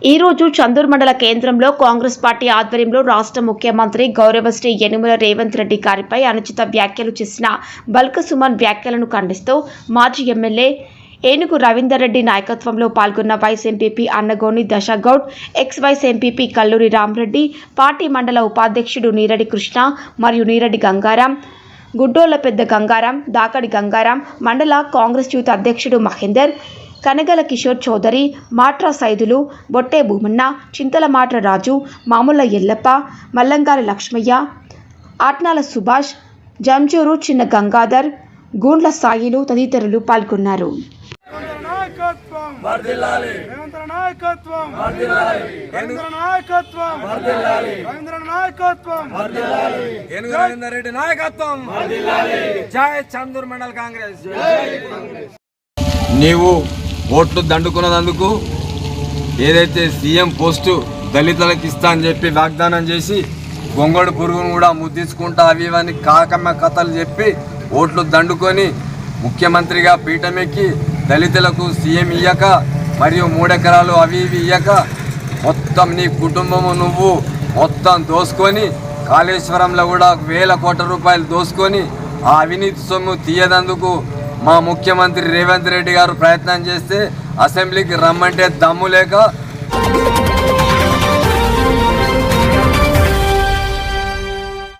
ఈ రోజు చందూర్ మండల కేంద్రంలో కాంగ్రెస్ పార్టీ ఆధ్వర్యంలో రాష్ట్ర ముఖ్యమంత్రి గౌరవశ్రీ యనుమల రేవంత్ రెడ్డి గారిపై అనుచిత వ్యాఖ్యలు చేసిన బల్క సుమన్ వ్యాఖ్యలను ఖండిస్తూ మాజీ ఎమ్మెల్యే ఏనుగు రవీందర్ రెడ్డి నాయకత్వంలో పాల్గొన్న vice MPP Annagoni Dashagoud ex vice MPP Kalluri Ramareddy party మండల ఉపాధ్యక్షుడు నీరడి కృష్ణ మరియు నీరడి గంగారాం గుడ్డోళ్ళ పెద్ద గంగారాం దాకడి గంగారాం మండల కాంగ్రెస్ యూత్ అధ్యక్షుడు మహేందర్ కనగల కిషోర్ చౌదరి మాట్రా సైదులు బొట్టే భూమన్న చింతల మాట్ర రాజు మాముల ఎల్లప్ప మల్లంగారి లక్ష్మయ్య ఆట్నాల సుభాష్ జంజూరు చిన్న గంగాధర్ గూండ్ల సాయిలు తదితరులు పాల్గొన్నారు. నాయకత్వం! రవీంద్ర నాయకత్వం! రవీంద్ర నాయకత్వం! రవీంద్ర నాయకత్వం! ఏనుగు రవీందర్ రెడ్డి నాయకత్వం! జై చందూర్ మండల్ కాంగ్రెస్! నీవు ఓట్లు దండుకున్నందుకు ఏదైతే సీఎం పోస్టు దళితులకు ఇస్తా అని చెప్పి వాగ్దానం చేసి గొంగడు పురుగును కూడా ముద్దించుకుంటా అవి ఇవన్నీ కాకమ్మ కథలు చెప్పి ఓట్లు దండుకొని ముఖ్యమంత్రిగా పీఠమెక్కి దళితులకు సీఎం ఇయ్యక మరియు మూడెకరాలు అవి ఇవి ఇయ్యక మొత్తం నీ కుటుంబము నువ్వు మొత్తం దోసుకొని కాళేశ్వరంలో కూడా వేల కోట్ల రూపాయలు దోసుకొని ఆ అవినీతి సొమ్ము తీయదందుకు మా ముఖ్యమంత్రి రేవంత్ రెడ్డి గారు ప్రయత్నం చేస్తే అసెంబ్లీకి రమ్మంటే దమ్ము లేక